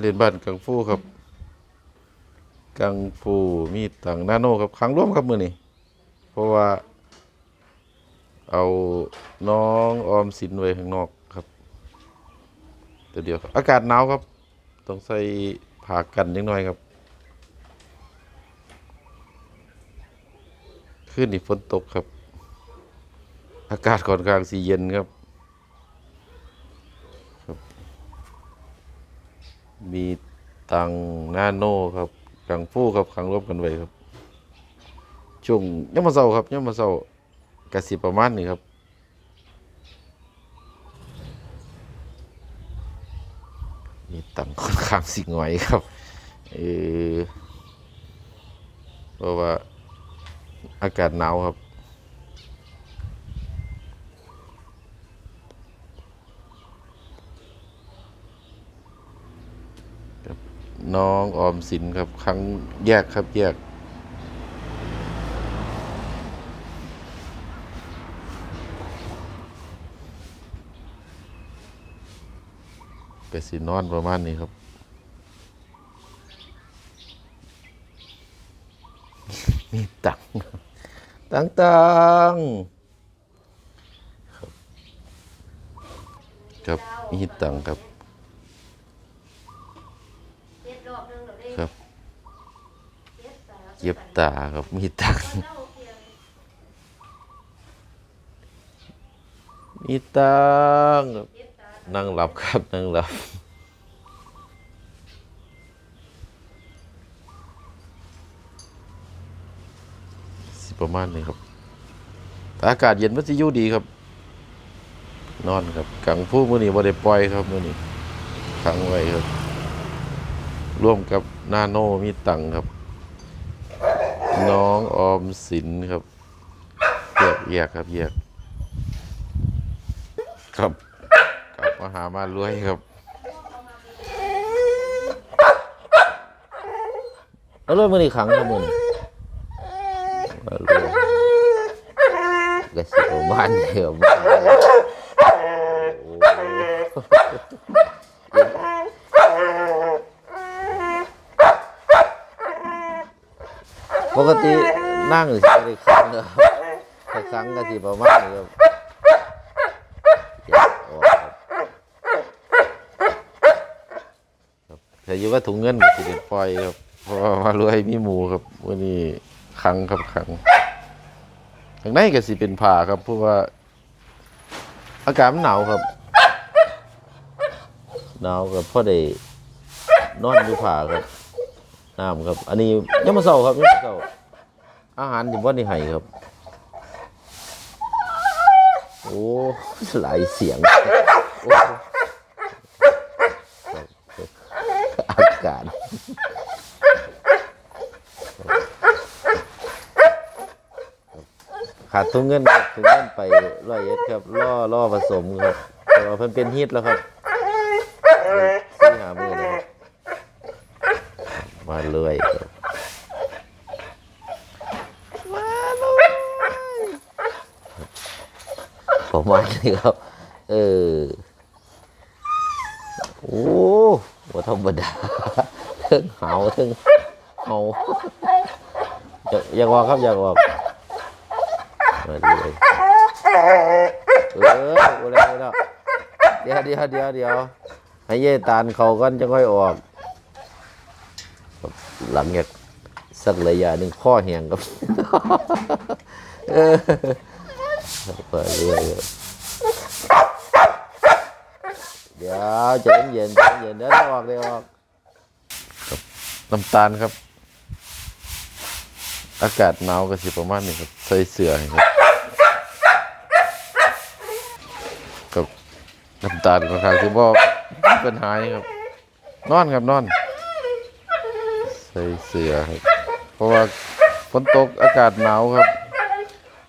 เรียนบ้านกังฟูครับ กังฟูมีตังนาโนครับครั้งร่วมครับมือนี่เพราะว่า เอาน้องออมสินไว้ข้างนอกครับตัวเดียวครับ อากาศหนาวครับ ต้องใส่ผ้ากันนิดหน่อยครับขึ้นนี่ฝนตกครับ อากาศค่อนข้างสีเย็นครับ มีตังนาโนครับกังฟูครับขังรวมกันไว้ครับ ช่วงย่ำมาเศร้าครับย่ำมาเศร้ากสิประมาณนี้ครับมีตังค่อนข้างสิงอยครับเออเพราะว่าอากาศหนาวครับ น้องออมสินครับครั้งแยกครับแยกกสินอนประมาณนี้ครับ มีตังค์ตังตังครับ ครับมีตังค์ครับ เจ็ดรอบหนึงแล้วเด้ ครับ เจ็ดตา เย็บตาครับมีตังมีตังครับนั่งหลับครับ นั่งหลับสิประมาณนี้ครับแต่อากาศเย็นมันจะยู่ดีครับ นอนครับกังฟูมือนี้บ่ได้ปล่อยครับมือนี้ขังไว้ครับ ร่วมกับนาโนมีตังครับ น้องออมสินครับแยกแยกครับแยกครับกลับมาหามารวยครับแล้วรวยมือนี่ขังครับมือนี่มารวยกระเสียวบ้านเดียวบ้านเดียวโอ้ ปกตินั่งหรือสิได้ขังเนอะถ้าขังก็สิประมาณนี้ครับแยกออกครับแต่อยู่ว่าถุงเงินก็สิเด็ดปล่อยครับเพราะว่ามารวยมีหมูครับวันนี้ครั้งครับครั้งข้างในก็สิเป็นผ้าครับเพราะว่าอากาศมันหนาวครับหนาวกับพ่อได้นอนอยู่ผ้าครับ น้ำครับ อันนี้ยังมาเศร้าครับยังมาเศร้าอาหารที่บ่ได้ให้ครับ โอ้หลายเสียงโอ้อากาศขาดทุนเงินครับทุนเงินไปร้อยเอ็ดครับล่อล่อผสมครับแต่ว่าเพิ่นเป็นฮิตแล้วครับซื้อหามือเลยครับ มาเลยครับประมาณนี้ครับ เออ โอ้ว่าธรรมดาเทิงเหาเทิงเหาอยากอยากบอกครับอยากบอกมาดูเลยเออโอ้แล้วโอ้แล้วเดี๋ยวเดี๋ยวเดี๋ยวเดี๋ยวให้เย่ตานเขากันจะค่อยออกครับ หลังจากสักระยะหนึ่งข้อแหงครับเออไปเรื่อยเดี๋ยวใจเย็นใจเย็นเดี๋ยวออกได้ออกน้ำตาลครับ อากาศหนาวก็สิประมาณนี้ครับใส่เสื้อครับกับน้ำตาลค่อนข้างที่บ่มีปัญหาครับ นอนครับนอน ใส่เสื้อครับ เพราะว่าฝนตกอากาศหนาวครับ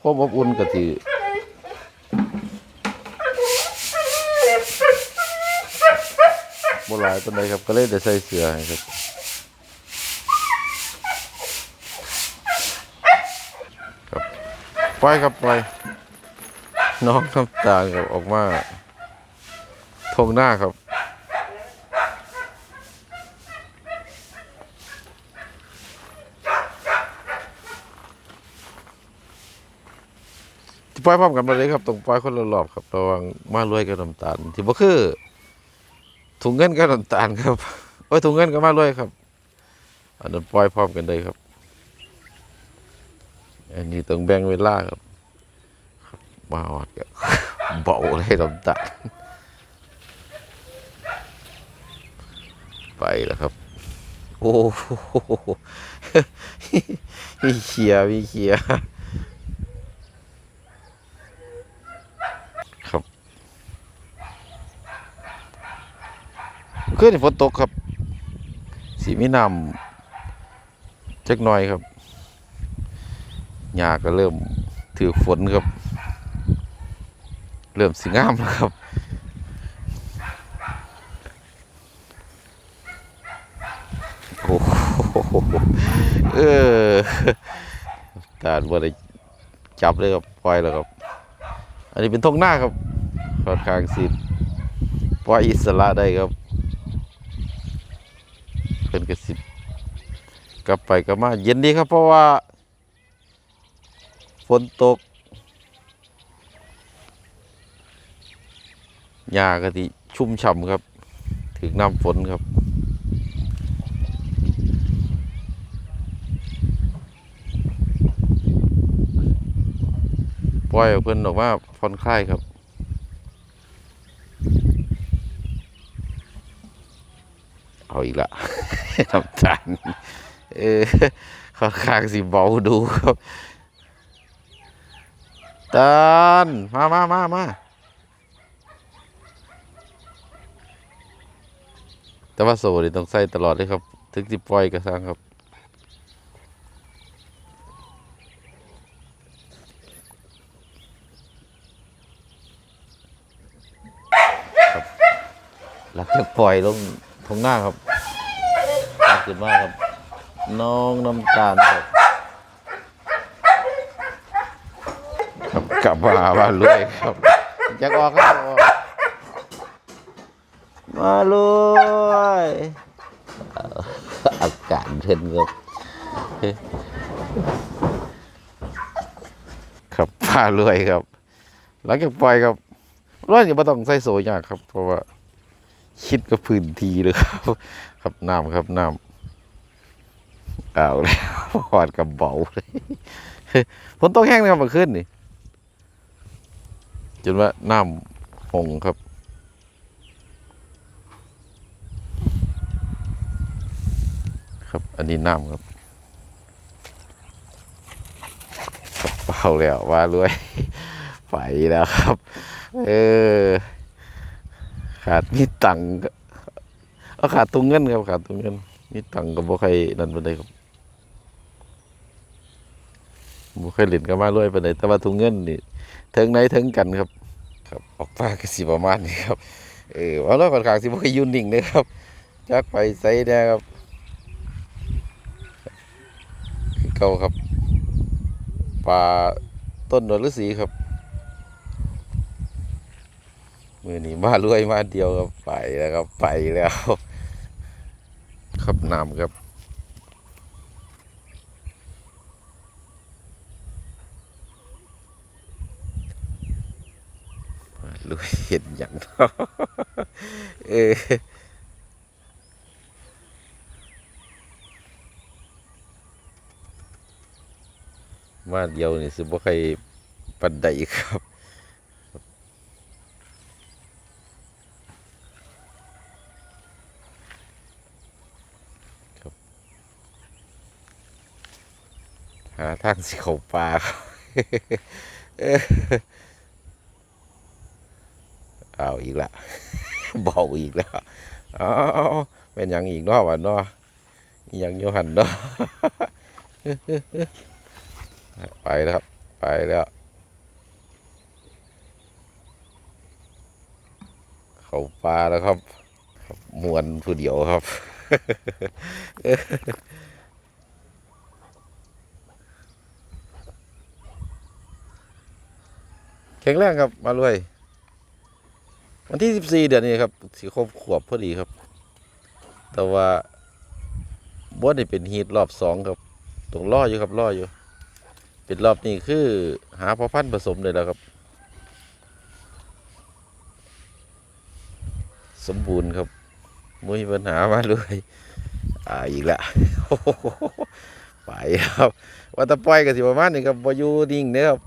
ความอบอุ่นก็สิบหลายปานใดครับก็เลยได้ใส่เสื้อให้ครับครับปครับไปน้องน้ำตาลครับออกมาทงหน้าครับ ล่อยพร้อมกันมาเลยครับต้องปล่อยคนละรอบครับระวังมารวยกับน้ำตาล ที่บ่คือถุงเงินกับน้ำตาลครับโอ้ยถุงเงินกับมารวยครับ อันนั้นปล่อยพร้อมกันเลยครับ อันนี้ต้องแบ่งเวลาครับครับมาออดก็เบาเลยน้ำตาลไปแล้วครับ โอ้โหมีเขียมีเขียร์ครับ ขึ้นฝนตกครับสีมีน้ำจักหน่อยครับหญ้าก็เริ่มถือฝนครับ เริ่มสีงามแล้วครับโอ้โหเออตาดบ่ได้จับเลยครับปล่อยแล้วครับ อันนี้เป็นทงหน้าครับค่อนข้างสิปล่อยอิสระได้ครับ เป็นกระสิบกลับไปกลับมา เย็นดีครับเพราะว่า ฝนตกหญ้ากะทิชุ่มฉ่ำครับ ถึงน้ำฝนครับปล่อยเอาเพิ่นออกมาผ่อนคลายครับ เอาอีกละน้ำตาลเออค่อนข้างสิเบาดูครับตาลมามามามาแต่ว่าโซ่นี่ต้องใส่ตลอดเลยครับ ถึงสิปล่อยก็สร้างครับหลังจากปล่อยลง ทงหน้าครับตามขึ้นมากครับ น้องน้ำตาลครับครับกลับมาบ้านรวยครับอยากออกครับออกมารวยอากาศเพินครับครับพารวยครับ หลังจากปล่อยครับร้อยอย่าต้องใส่โซยากครับเพราะว่า คิดกับพื้นที่เลยครับ ครับน้ำครับน้ำเอาแล้วหอดกับเบาเลยฝนตกแห้งนะครับเมื่อคืนนี่จนว่าน้ำหงครับครับ อันนี้น้ำครับครับเบาแล้วว่ารวยไปแล้วครับ เออ ขาดมีตังก็เอาขาดตุงเงินครับขาดตุงเงินมีตังก็บ่ใครนั่นปานใดครับบ่เคยเล่นกันมารวยปานใดแต่ว่าตุงเงินนี่ถึงไหนถึงกันครับ ครับ ออกปาก็สิประมาณนี้ครับ เออว่าเราค่อนข้างสิบ่เคยอยู่นิ่งเลยครับจักไปไสแน่ครับเก่าครับปลาต้นดอกฤาษีครับ มือ นี้มารวยมาเดียวครับไปแล้วครับไปแล้วครับน้ำครับมารวยเห็นอย่างเนาะเออมาเดียวนี่สิบ่ใครปันใดครับ หาทางสิเขาปลาเอาอีกละเบาอีกแล้วเอาเป็นหยังอีกเนาะวะเนาะอิหยังโยหันเนาะไปแล้วครับ ไปแล้ว เขาปลาแล้วครับครับมวนผู้เดียวครับ แข็งแรงครับมารวย วันที่สิบสี่เดือนนี้ครับสีครบขวบพอดีครับ แต่ว่าบดนี่เป็นฮีทรอบสองครับต้องล่ออยู่ครับล่ออยู่ เป็นรอบนี้คือหาพอพันผสมเลยแล้วครับ สมบูรณ์ครับมุ้ยปัญหามาเลยอ่าอีกแล้วไปครับว่าตะปล่อยกันสิประมาณนี้ครับบอยู่นิ่งเด้อครับ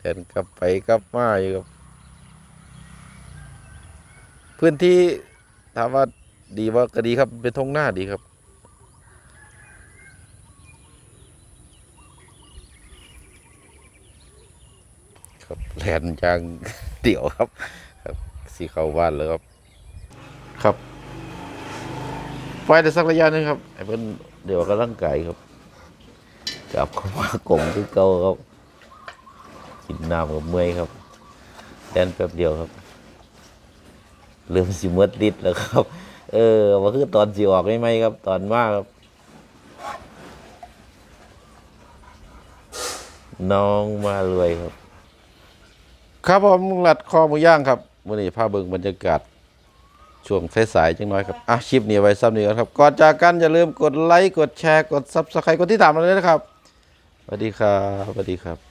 เดินกลับไปกลับมาอยู่ครับพื้นที่ถามว่าดีว่าก็ดีครับ เป็นทงหน้าดีครับครับแลนยางเดี่ยวครับ ครับสีเข้าบ้านเลยครับ ครับไปได้สักระยะนึงครับไอ้เพิ่นเดี๋ยวกำลังกายครับกลับเข้ามากลมที่เก่าครับ กินน้ำกับเมื่อยครับแดนแป๊บเดียวครับเริ่มสิเมดลิดแล้วครับ เออว่าคือตอนสิออกไม่ไหมครับ ตอนมาครับ น้องมารวยครับ ครับผมหลัดคอหมูย่างครับวันนี้พาเบิ่งบรรยากาศช่วงสายๆจังน้อยครับอะคลิปนี้ไว้ซ้ำนี้ก่อนครับ ก่อนจากกันอย่าลืมกดไลค์ กดแชร์ กดซับสไครต์กดที่ตามเราเลยนะครับสวัสดีครับสวัสดีครับ